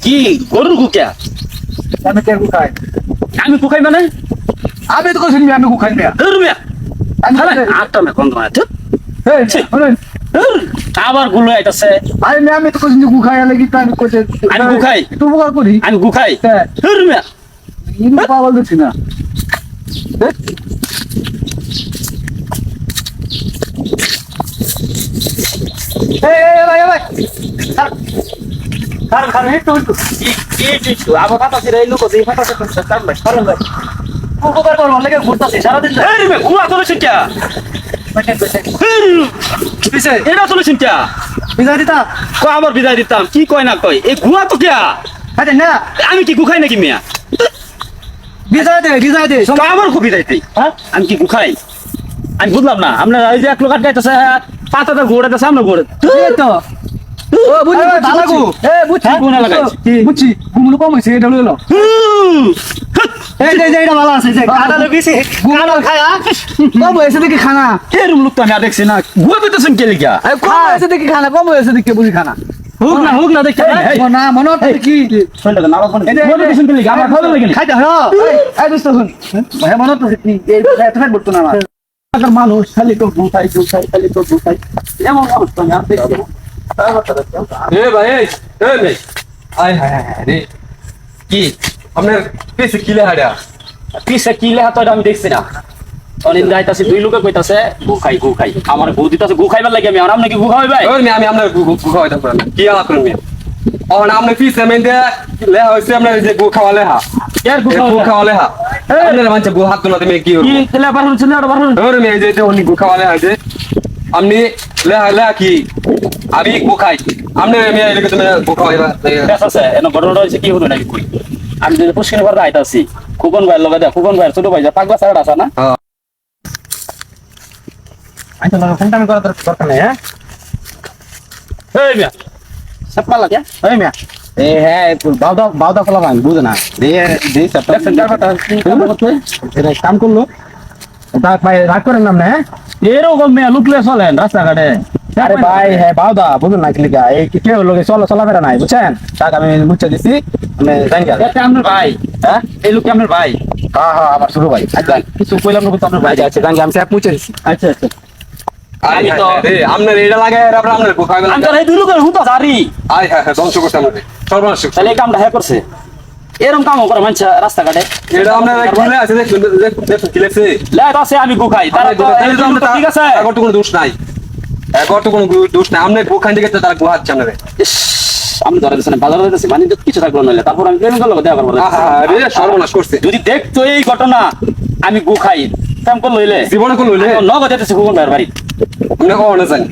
কি গরুর গুকিয়া আমি কে খাই আমি কুখাই মানে আমি তো কইছি আমি খাই না আমি আটটা মে কোন মানে আবারগুলো আইতাছে আমি আমি তো কইছি গু খাই লাগি তো আমি কইছে আমি গু খাই? তুই উপকার করি আমি গুখাই হ্যাঁ ধর মে ইনি পাগল দিছি না হ্যাঁ? এই এই ভাই ভাই কারণ কারণ একটু একটু কি কি কি আবার পাতা ছিড়ে এই এই পাতা ছিড়ে কাম ভাই কারণ ভাই উপকার করব লাগে ঘুরতাছি সারাদিন এই মে কিয়া পেটেন পেটেন পিছে এটা চলেছেন কিয়া বিজয় দিতা। কো আবার বিদায় দিতাম। কি কয় না কয়? এই গুয়া তো কিয়া? না। আমি কি গুখাই নাকি মিয়া? বিজয় দে বিজয় দে। আমার খুব বিদায় দেই হ্যাঁ আমি কি গুখাই আমি বুঝলাম না। আপনার এই যে এক লোক আটকাইতেছে পাতাটা ঘোরাতেছে আমরা এই তো। ও বুঝছি এই, ভালো গো এ বুঝছি। হ্যাঁ, গুণা লাগাইছি। কি বুঝছি। গুমলু কম হইছে এটা লইলো এই যে এটা ভালো আছে যে কাটা লগিছে গুমলু খায়া কম হইছে দেখি খানা এরম লোক তো আমি আর দেখছি না গুয়া পেতেছেন কে আরে কম হইছে দেখি খানা কম হইছে দেখি বুঝি খানা হোক না হোক না দেখতে ও না মনে হচ্ছে কি শুনলে না আমার ভালো লাগে খাইতে হ্যাঁ এই দোস্ত শুন ভাই মনে হচ্ছে কি এই এত ফেট বলতো না আমার মানুষ খালি তো গুখাই গুখাই খালি তো গুখাই এমন অবস্থা আমি আর এ ভাই এই এই আয় হায় হায় হায় রে কি আপনার পেছে কিলে হাড়া পিছে কি তো আমি দেখছি না। অনিন যাইতাছে দুই লোকে কইতাছে গুখাই গুখাই আমার গু দিতাছে গুখাইবার লাগে আমি আর আপনি কি গুখাই ভাই ওই আমি আপনার গুখা হইতে পারেন কি আলাপ করেন মিয়া ও না আপনি পিছে মেন দে লেহা হইছে আপনার যে গু খাওয়া লেহা এর গু খাওয়া লেহা আপনার মানছে গু হাত তোলা তুমি কি কি তেলে বারণ ছিল আর বারণ ওরে মেয়ে যে যে উনি গু খাওয়া লেহা যে আপনি লেহা লেহা কি? আমি গু খাই। আপনি মেয়ে এলাকা তুমি গু খাওয়া বেশ আছে এনে ঘটনাটা হচ্ছে কি হলো নাকি কই? আমি যদি পুষ্কিনি ঘর আইতাছি খুকন ভাইয়ের লগে দেখ খুকন ভাইয়ের ছোট ভাই যে পাকবা সারা আছে না? না ফোনটা আমি করার দরকার নেই হ্যাঁ? এই মিয়া সাপলা লাগে এই মিয়া। এ হ্যাঁ বাউদা বাউদা ফলা ভাঙ বুঝে না। দে দে কথা এটা কাম করল। তা ভাই রাগ করেন নাম না হ্যাঁ? এরকম মেয়ে লুকলে চলেন রাস্তাঘাটে। আরে ভাই হ্যাঁ বাউদা বুঝুন না লিখা এই কি কেউ লোকে চলো চলাফেরা নাই বুঝছেন? তাকে আমি মুছে দিছি আমি জানি গেল। এটা আপনার ভাই। হ্যাঁ? এই লোক আপনার ভাই। হ্যাঁ হ্যাঁ আমার শুরু ভাই আচ্ছা কিছু কইলাম না আপনার ভাই। আচ্ছা আচ্ছা জানি আমি স্যাপ মুছে দিছি। আচ্ছা আচ্ছা। আয় আমি তো- হায় আপনার এটা লাগে আর আপনার আপনার গু খাওয়া আমি দুই লোকের হুতা জারি। আয় হ্যাঁ হ্যাঁ ধ্বংস করতে আমাদের। সর্বনাশ করছে। তাহলে এই কামটা হ্যাঁ করছে। এরকম কাম করে মানুষ রাস্তাঘাটে। এটা আপনার কিলে আছে দেখুন দেখুন কি লেট আছে আমি গুখাই তারা ঠিক আছে। তো কোনো দোষ নাই। এখন তো কোনো দোষ নাই। আপনি ওখান থেকে তারা গোহাচ্ছে আপনারে ইস, আমি ধরে দিচ্ছি বাজারে দিচ্ছি মানে কিছু থাকল নইলে তারপর আমি প্রেম করল দেখা করব সর্বনাশ করছে। যদি দেখতো এই ঘটনা আমি গু খাই। কাম করল জীবনে করল নগদ যেতেছি গুগল ভাইয়ের বাড়ি। আপনি কখনো জানি।